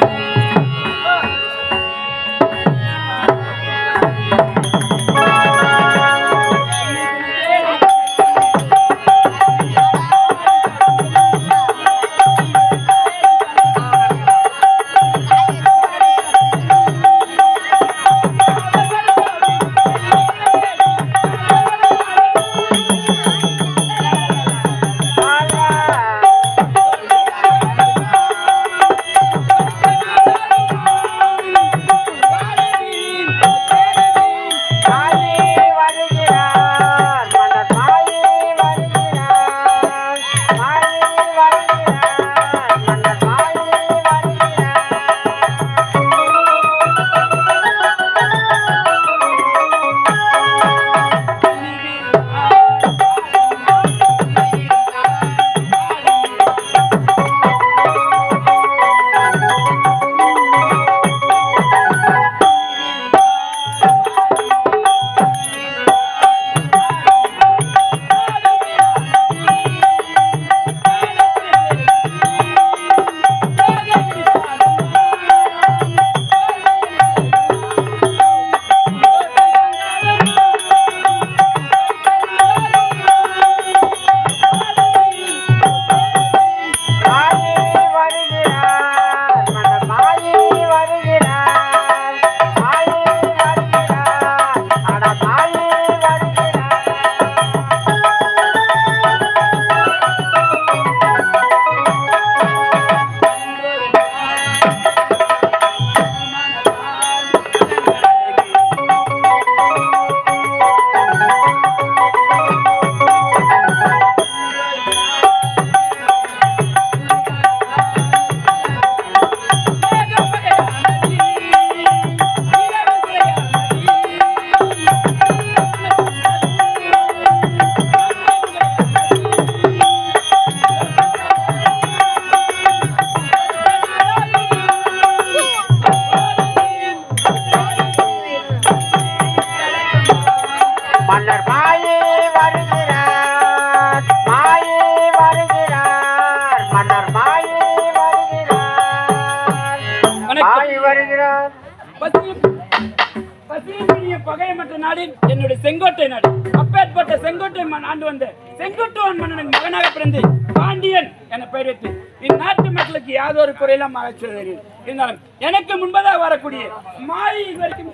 மன்னர் செங்கோட்டை நாடு. அப்பேற்பட்ட செங்கோட்டை மன் ஆண்டு வந்த செங்கோட்டுவன் மன்னனுக்கு மகனாக பிறந்து பாண்டியன் என பெயர் வைத்து இந்நாட்டு மக்களுக்கு யாதொரு குறையெல்லாம் மகிழ்ச்சி இருந்தாலும் எனக்கு முன்பதாக வரக்கூடிய மாயை வரைக்கும்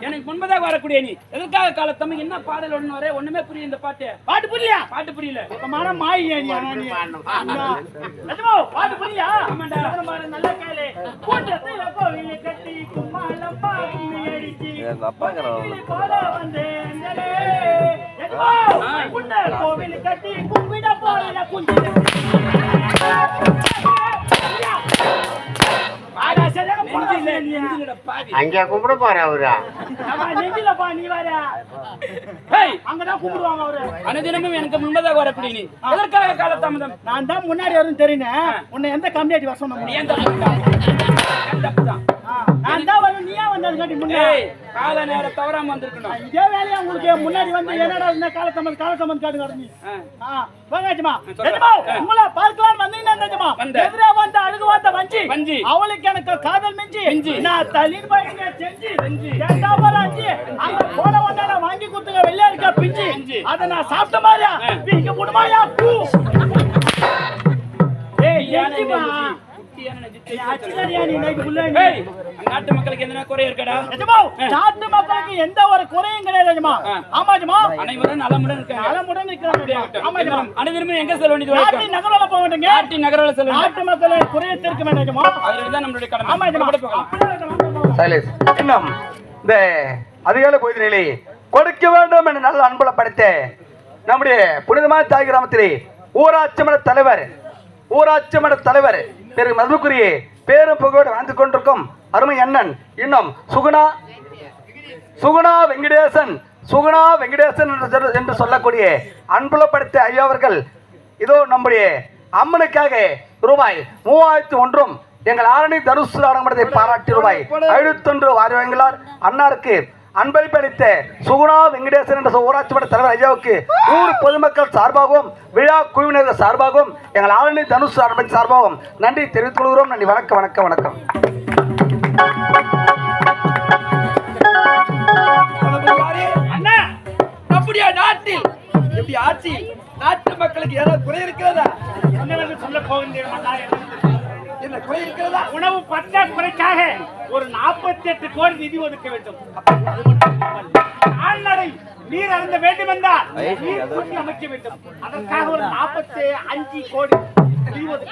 எனக்கு முன்பதாக வரக்கூடிய நீ. எதற்காக கால என்ன பாடல் ஒண்ணு வர? ஒண்ணுமே புரியல இந்த பாட்டு. பாட்டு புரியலையா? பாட்டு புரியல. சுத்தமான மாய் நீ பாட்டு புரியலையா? ஆமாண்டா. நல்லா கேளு. கூட்டத்துல கோவிலை கட்டி கும்மாளம் அடிச்சு போல கோவிலை கட்டி கும்பிட போல குஞ்சிட. அங்கே கும்பிட போறேன் அவரா? அனுதினமும் எனக்கு முன்பதாக வரக்கூடிய நீ. எதற்காக கால தாமதம் நான் தான் முன்னாடி வரும் தெரியுனே. உன்னை எந்த கம்யூனிட்டி வர சொன்ன நீ நான் தான் வரும் நீயா வந்ததுக்காட்டி முன்னாடி ஏய் கால நேரம் தவறாம வந்திருக்கணும் இதே வேலையா உங்களுக்கு முன்னாடி வந்து என்னடா இந்த காலத்தம்மன் காலத்தம்மன் காட்டு. உங்களை பார்க்கலாம் வந்தீங்கன்னா. எதிரே வந்து அழுகு வார்த்தை வஞ்சி வஞ்சி. அவளுக்கு எனக்கு காதல் மிஞ்சி மிஞ்சி. நான் தள்ளின்னு போய் செஞ்சு கேட்டா போற அஞ்சு அங்க போன உடனே நான் வாங்கி கொடுத்துங்க வெளியே இருக்க பிஞ்சு. அதை நான் சாப்பிட்ட மாதிரியா முடியுமாயா பூ ஏய் யானை எஞ்சிமா நெஞ்சு. அச்சுதடியா நீ நைட்டு ஃபுல்லா நீ. ஏய், நாட்டு மக்களுக்கு எதனா குறை இருக்கடா நாட்டு மக்களுக்கு எந்த ஒரு குறையும் கிடையாது. ஆமா. அனைவரும் நலமுடன் இருக்காங்க நலமுடன் இருக்கிறாங்க. ஆமா. அனைவரும் எங்க செல்ல வேண்டியது நகர்வல போக வேண்டுங்க. நாட்டின் நகரில் செல்ல வேண்டும் நாட்டு மக்களை குறையை தீர்க்க நிஜமா. அதுதான் நம்மளுடைய கடமை ஆமா. சைலேஷ் இன்னும் இந்த அதிகாலை பொழுதினிலே கொடுக்க வேண்டும் என்று நல்ல அன்புல படைத்த நம்முடைய புனிதமான தாய் கிராமத்திலே ஊராட்சி மன்ற தலைவர் ஊராட்சி மன்ற தலைவர் திரு மதுக்குரிய பேரும் புகழோடு வாழ்ந்து கொண்டிருக்கும் அருமை அண்ணன் இன்னும் சுகுணா சுகுணா வெங்கடேசன் சுகுணா வெங்கடேசன் என்று என்று சொல்லக்கூடிய அன்புலப்படுத்த ஐயா அவர்கள் இதோ நம்முடைய அம்மனுக்காக ரூபாய் மூவாயிரத்தி ஒன்றும் எங்கள் ஆரணி தனுசு நாடகமன்றத்தை பாராட்டி ரூபாய் ஐநூத்தொன்று வாரி வழங்கினார் அன்னாருக்கு அன்பளிப்பு அளித்த சுகுணா வெங்கடேசன் என்ற ஊராட்சி மன்ற தலைவர் ஐயாவுக்கு ஊர் பொதுமக்கள் சார்பாகவும் விழா குழுவினர்கள் சார்பாகவும் எங்கள் ஆரணி தனுஷ் நாடகமன்றத்தின் சார்பாகவும் நன்றி தெரிவித்துக் கொள்கிறோம். நன்றி. வணக்கம் வணக்கம் வணக்கம். நம்முடைய நாட்டில் எப்படி ஆட்சி நாட்டு மக்களுக்கு ஏதாவது குறை இருக்கிறதா? என்னவென்று மன்னா, என்ன குறை இருக்கிறதா? உணவு பற்றாக்குறைக்காக ஒரு 48 கோடி நிதி ஒதுக்க வேண்டும். கால்நடை நீர் அருந்த வேண்டும் என்றால் நீர் அமைக்க வேண்டும். அதற்காக ஒரு 45 கோடி நிதி.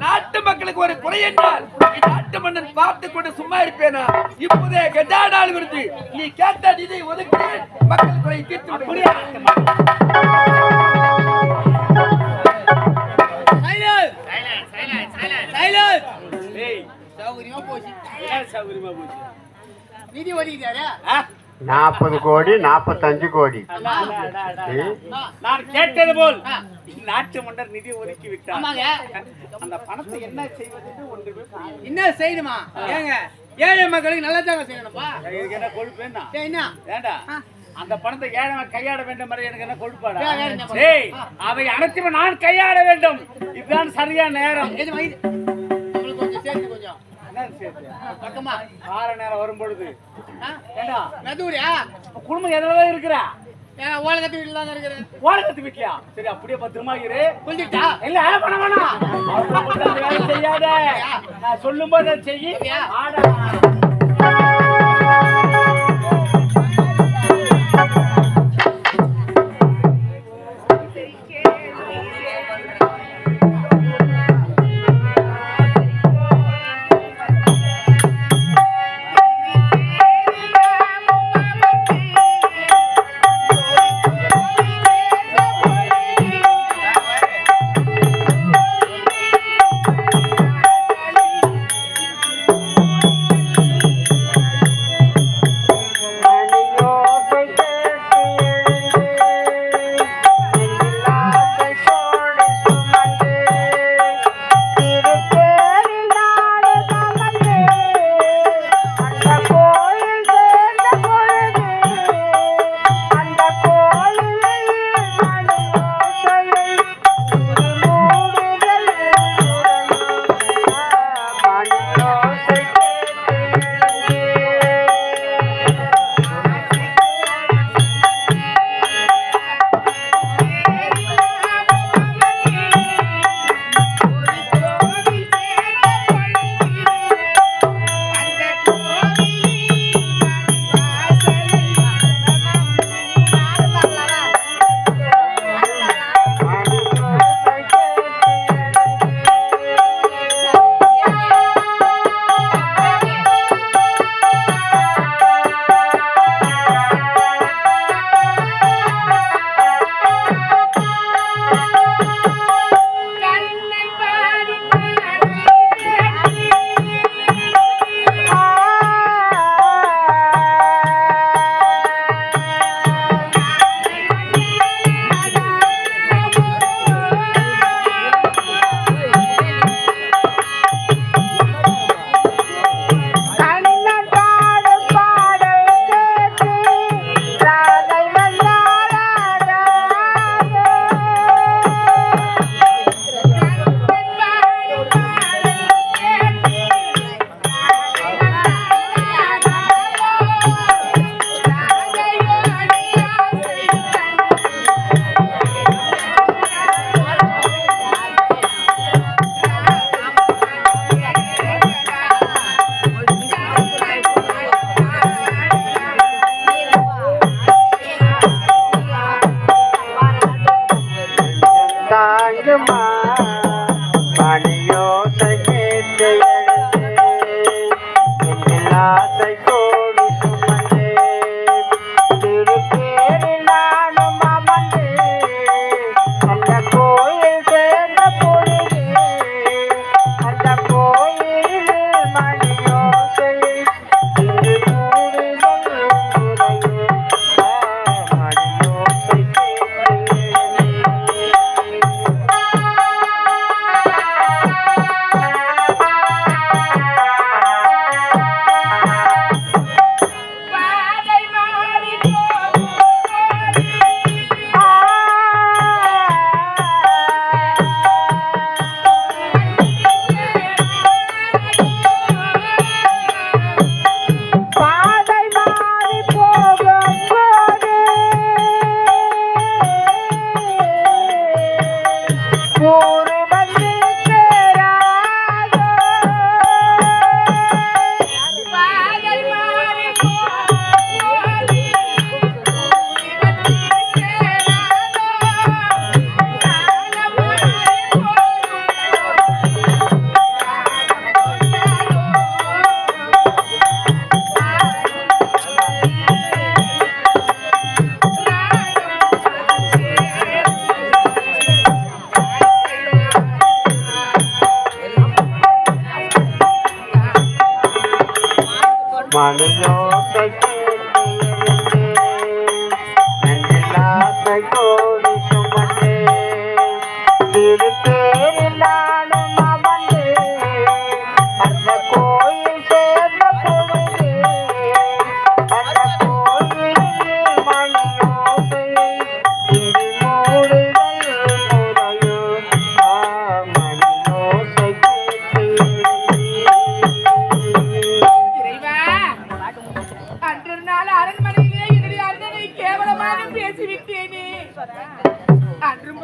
நாட்டு மக்களுக்கு ஒரு குறை என்றால் நாட்டு மன்னன் பார்த்து கொண்டு சும்மா இருப்பேனா இப்போதே கெட்டாடால் விருது நீ கேட்ட நிதி ஒதுக்கி மக்கள் குறை தீர்த்து விடு. சௌகரியமா போச்சு? ஆ? நாற்பது கோடி நாற்பத்தஞ்சு கோடி. நான் கேட்டது போல். நாட்டு மன்னர் நிதி ஒதுக்கி விட்டார். அந்த பணத்தை என்ன செய்வது. என்ன செய்யணுமா? ஏங்க ஏழை மக்களுக்கு நல்லதாங்க செய்யணும்ப்பா இதுக்கு என்ன கொழுப்பு என்ன? ஏண்டா? அந்த பணத்தை ஏழை கையாட வேண்டும் மாதிரி எனக்கு என்ன கொழுப்பாடா? ஏய் அவை அனைத்துமே நான் கையாட வேண்டும். இதுதான் சரியான நேரம். கொஞ்சம் சேர்த்து கொஞ்சம். என்ன? பக்கமா. கால நேரம் வரும் பொழுது? ஏண்டா? மெதுவுடியா குடும்பம் எதுலதான் இருக்கிறா? ஏன் ஓலை கட்டி வீட்டில் தான் இருக்கிறேன் ஓரகத்து விக்கியா சரி அப்படியே பத்திரமா இரு குளிச்சுட்டா இல்ல பண்ண வேணாம் வேலை செய்யாத. நான் சொல்லும் போது செய்யி? ஆடா. মানিও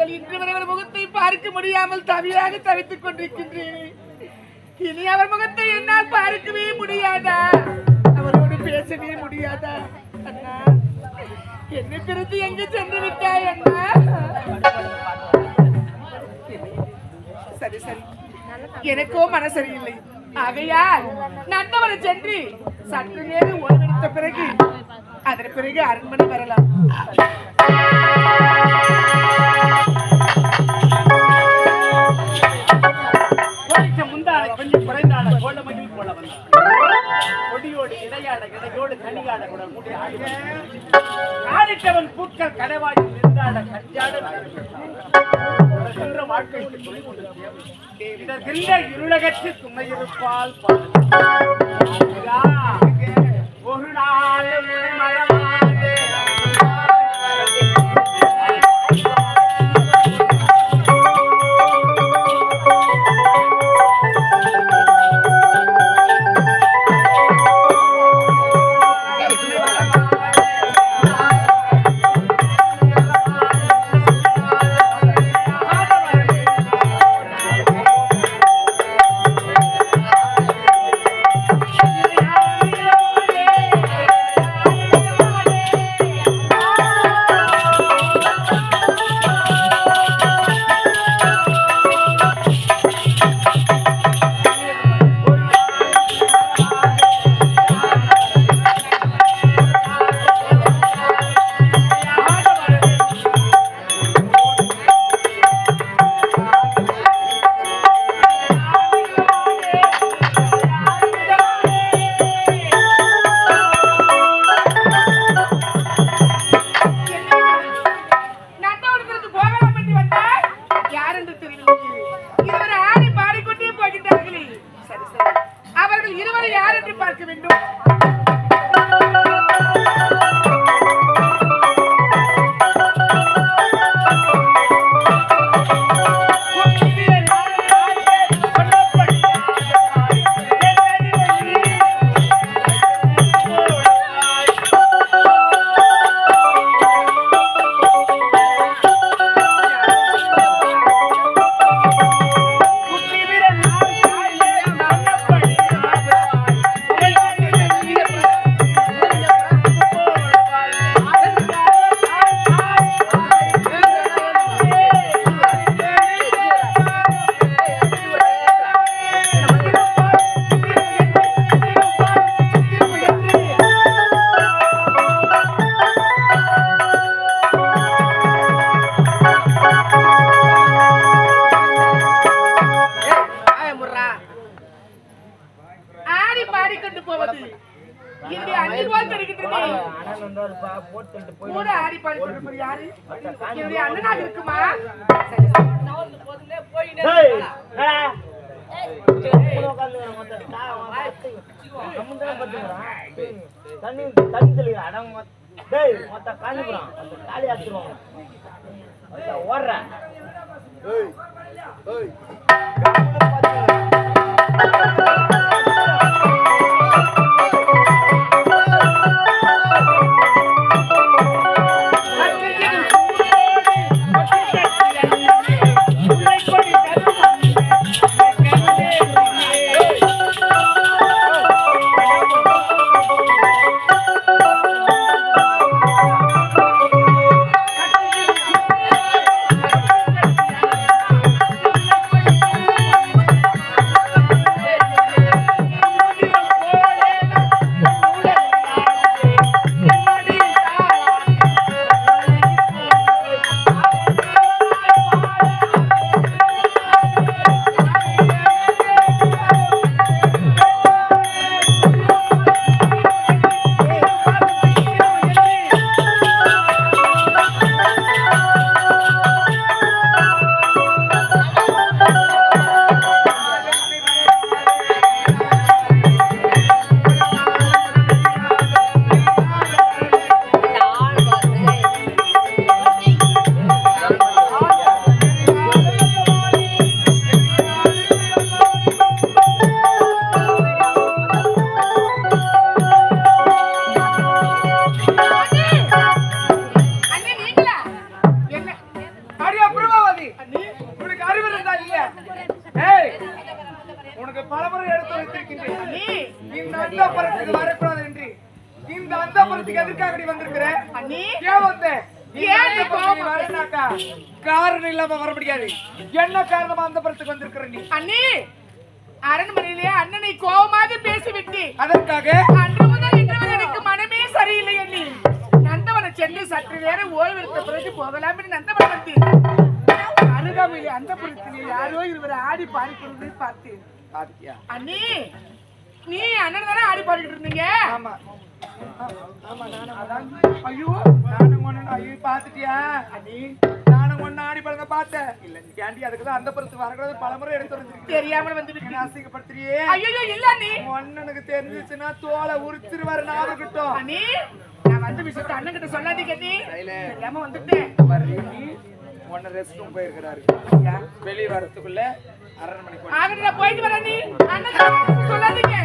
அவர்கள் இன்று வரை அவர் முகத்தை பார்க்க முடியாமல் தவியாக தவித்துக் கொண்டிருக்கின்றேன். இனி அவர் முகத்தை என்னால் பார்க்கவே முடியாதா? அவரோடு பேசவே முடியாதா? அண்ணா என்னை பிரித்து எங்கு சென்று விட்டாய் அண்ணா? சரி சரி. எனக்கோ மனசரியில்லை ஆகையால் நந்தவனம் சென்று சற்று நேரம் ஓய்வெடுத்த பிறகு அதன் பிறகு அரண்மனை வரலாம். இடையோடு கூட முடி ஆடிட்டவன் பூக்கள் கடவாயில் நின்றாட கஞ்சாட வாழ்க்கை இதற்கின்ற இருளகற்று துணை இருப்பால் ஒரு நாள் தண்ணி தண்ணி தெளிவா அடம் டேய் மொத்த காஞ்சிபுரம் காலி உனக்கு பலமுறை எடுத்து வைத்திருக்கின்றேன். நீ இந்த அந்தப்புறத்துக்கு வரக்கூடாது என்று. இந்த அந்தப்புறத்துக்கு எதற்காக நீ வந்திருக்கிற? ஏன் வந்த? அந்த வரனாக்கா காரணம் இல்லாம வர முடியாது. என்ன காரணமா அந்தப்புறத்துக்கு வந்திருக்கிற நீ? அண்ணி அரண்மனையிலே அண்ணனை கோபமாக பேசிவிட்டு. அதற்காக? அன்று முதல் இன்று எனக்கு மனமே சரியில்லை அண்ணி. நந்தவனம் சென்று சற்று நேரம் ஓய்வெடுத்த பிறகு போகலாம் என்று நந்தவனம் வந்தேன் அருகாமையிலே அந்த புறத்திலே யாரோ இருவர் ஆடி பாடிக்கொண்டு பார்த்தேன். பாத்தியா? அண்ணி நீ அண்ணன் தானே ஆடி பாடிட்டு இருந்தீங்க? ஆமா. ஐயோ நானும் ஒண்ணு ஐயோ பாத்துட்டியா அண்ணி. நானும் ஒண்ணு ஆடி பழங்க பார்த்தேன். இல்ல நீ கேண்டி அதுக்கு தான் அந்த படத்துக்கு வரக்கூடாது பலமுறை எடுத்து வந்துருக்கேன் தெரியாமல் வந்து விட்டேன் அசிங்கப்படுத்துறியே? ஐயோ இல்ல அண்ணி. ஒன்னனுக்கு தெரிஞ்சிச்சுன்னா தோலை உரிச்சிருவாரு ஞாபகம் கிட்டும். அண்ணி நான் வந்த விஷயத்தை அண்ணன் கிட்ட சொல்லாதீங்க அண்ணி. தெரியாம வந்துட்டேன். ஒன்னு ரெஸ்ட் ரூம் போயிருக்கிறாரு வெளியே வரத்துக்குள்ள அரண்மனை போயிட்டு வரேன் நீ. சொல்லாதீங்க.